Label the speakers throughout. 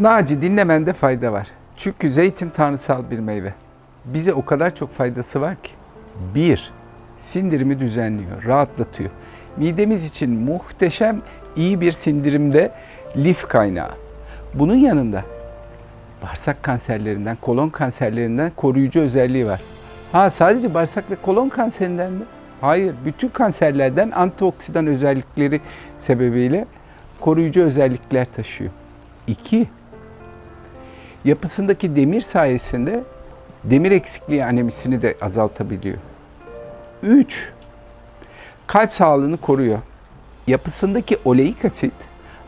Speaker 1: Naci dinlemende fayda var. Çünkü zeytin tanrısal bir meyve. Bize o kadar çok faydası var ki. Bir, sindirimi düzenliyor, rahatlatıyor. Midemiz için muhteşem iyi bir sindirimde lif kaynağı. Bunun yanında bağırsak kanserlerinden, kolon kanserlerinden koruyucu özelliği var. Ha sadece bağırsak ve kolon kanserinden mi? Hayır, bütün kanserlerden antioksidan özellikleri sebebiyle koruyucu özellikler taşıyor. İki, yapısındaki demir sayesinde demir eksikliği anemisini de azaltabiliyor. 3. Kalp sağlığını koruyor. Yapısındaki oleik asit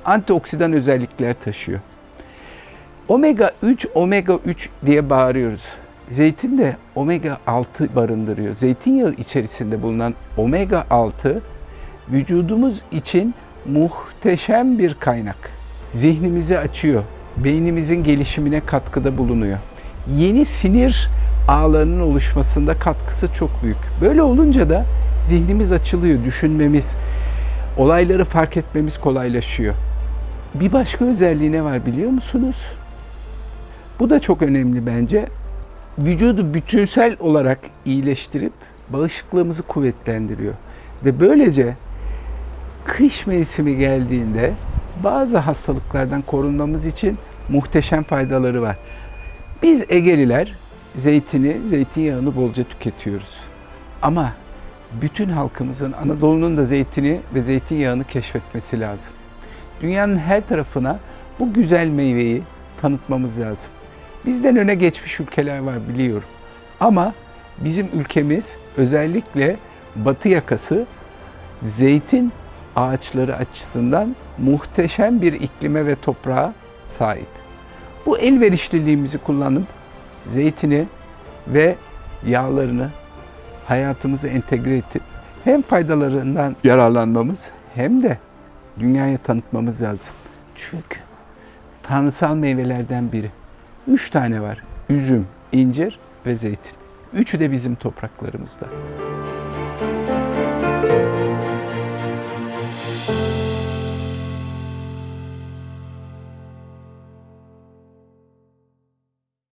Speaker 1: antioksidan özellikler taşıyor. Omega 3, omega 3 diye bağırıyoruz. Zeytin de omega 6 barındırıyor. Zeytinyağı içerisinde bulunan omega 6 vücudumuz için muhteşem bir kaynak. Zihnimizi açıyor. Beynimizin gelişimine katkıda bulunuyor. Yeni sinir ağlarının oluşmasında katkısı çok büyük. Böyle olunca da zihnimiz açılıyor, düşünmemiz, olayları fark etmemiz kolaylaşıyor. Bir başka özelliği ne var biliyor musunuz? Bu da çok önemli bence. Vücudu bütünsel olarak iyileştirip bağışıklığımızı kuvvetlendiriyor. Ve böylece kış mevsimi geldiğinde bazı hastalıklardan korunmamız için muhteşem faydaları var. Biz Egeliler zeytini, zeytinyağını bolca tüketiyoruz. Ama bütün halkımızın Anadolu'nun da zeytini ve zeytinyağını keşfetmesi lazım. Dünyanın her tarafına bu güzel meyveyi tanıtmamız lazım. Bizden öne geçmiş ülkeler var biliyorum. Ama bizim ülkemiz özellikle batı yakası zeytin ağaçları açısından muhteşem bir iklime ve toprağa sahip. Bu elverişliliğimizi kullanıp zeytini ve yağlarını hayatımıza entegre edip hem faydalarından yararlanmamız hem de dünyaya tanıtmamız lazım. Çünkü tanrısal meyvelerden biri. Üç tane var. Üzüm, incir ve zeytin. Üçü de bizim topraklarımızda.